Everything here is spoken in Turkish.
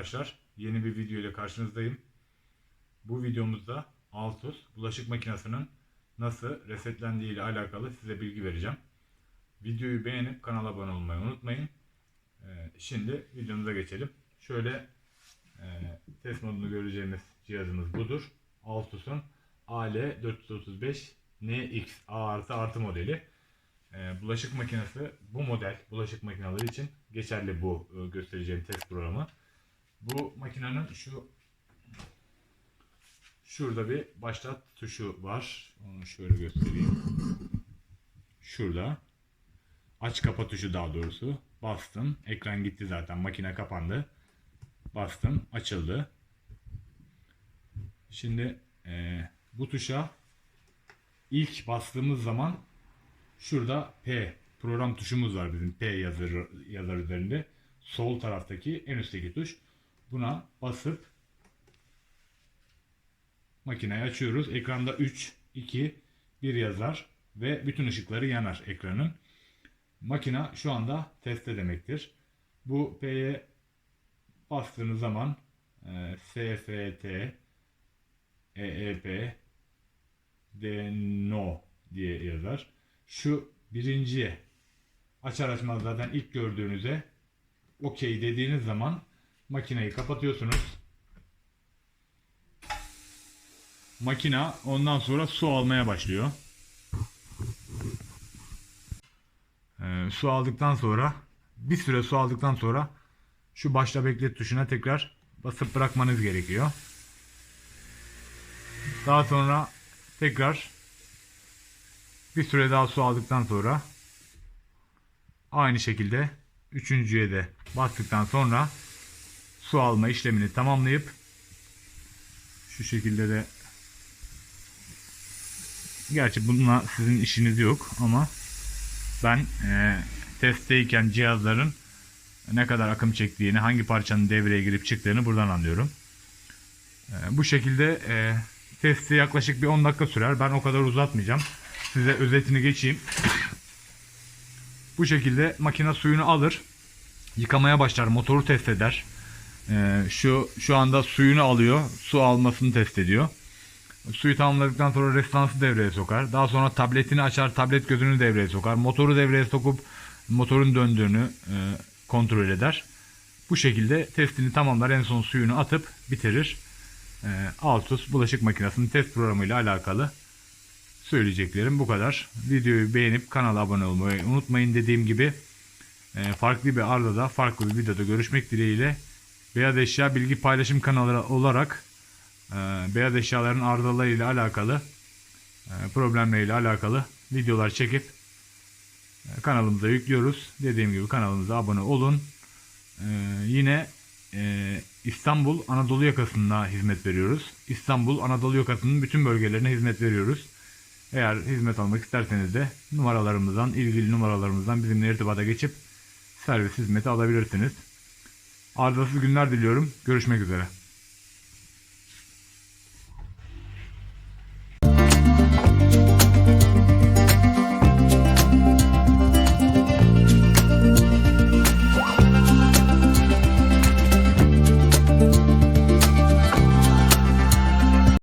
arkadaşlar. Yeni bir video ile karşınızdayım. Bu videomuzda Altus bulaşık makinesinin nasıl resetlendiği ile alakalı size bilgi vereceğim. Videoyu beğenip kanala abone olmayı unutmayın. Ee, şimdi videomuza geçelim. Şöyle e, test modunu göreceğimiz cihazımız budur. Altus'un AL435 NX A artı artı modeli. Ee, bulaşık makinesi bu model bulaşık makineleri için geçerli bu e, göstereceğim test programı. Bu makinenin şu şurada bir başlat tuşu var. Onu şöyle göstereyim. Şurada. Aç kapa tuşu daha doğrusu. Bastım. Ekran gitti zaten. Makine kapandı. Bastım. Açıldı. Şimdi e, bu tuşa ilk bastığımız zaman Şurada P program tuşumuz var bizim P yazar, yazar üzerinde. Sol taraftaki en üstteki tuş. Buna basıp makineyi açıyoruz. Ekranda 3, 2, 1 yazar ve bütün ışıkları yanar ekranın. Makina şu anda testte demektir. Bu P'ye bastığınız zaman e, SFT, EEP, DNO diye yazar. Şu birinciye açar açmaz zaten ilk gördüğünüze okey dediğiniz zaman makineyi kapatıyorsunuz. Makina ondan sonra su almaya başlıyor. Ee, su aldıktan sonra bir süre su aldıktan sonra şu başta beklet tuşuna tekrar basıp bırakmanız gerekiyor. Daha sonra tekrar bir süre daha su aldıktan sonra aynı şekilde üçüncüye de bastıktan sonra su alma işlemini tamamlayıp şu şekilde de gerçi bununla sizin işiniz yok ama ben e, testteyken cihazların ne kadar akım çektiğini, hangi parçanın devreye girip çıktığını buradan anlıyorum. E, bu şekilde e, testi yaklaşık bir 10 dakika sürer. Ben o kadar uzatmayacağım. Size özetini geçeyim. Bu şekilde makine suyunu alır. Yıkamaya başlar. Motoru test eder. Ee, şu şu anda suyunu alıyor. Su almasını test ediyor. Suyu tamamladıktan sonra restansı devreye sokar. Daha sonra tabletini açar. Tablet gözünü devreye sokar. Motoru devreye sokup motorun döndüğünü e, kontrol eder. Bu şekilde testini tamamlar. En son suyunu atıp bitirir. E, Altus bulaşık makinesinin test programı ile alakalı söyleyeceklerim bu kadar. Videoyu beğenip kanala abone olmayı unutmayın. Dediğim gibi e, farklı bir ardada farklı bir videoda görüşmek dileğiyle. Beyaz Eşya Bilgi Paylaşım kanalı olarak e, beyaz eşyaların arızalarıyla alakalı e, problemleriyle alakalı videolar çekip e, kanalımıza yüklüyoruz. Dediğim gibi kanalımıza abone olun. E, yine e, İstanbul Anadolu yakasında hizmet veriyoruz. İstanbul Anadolu yakasının bütün bölgelerine hizmet veriyoruz. Eğer hizmet almak isterseniz de numaralarımızdan, ilgili numaralarımızdan bizimle irtibata geçip servis hizmeti alabilirsiniz. Arızasız günler diliyorum. Görüşmek üzere.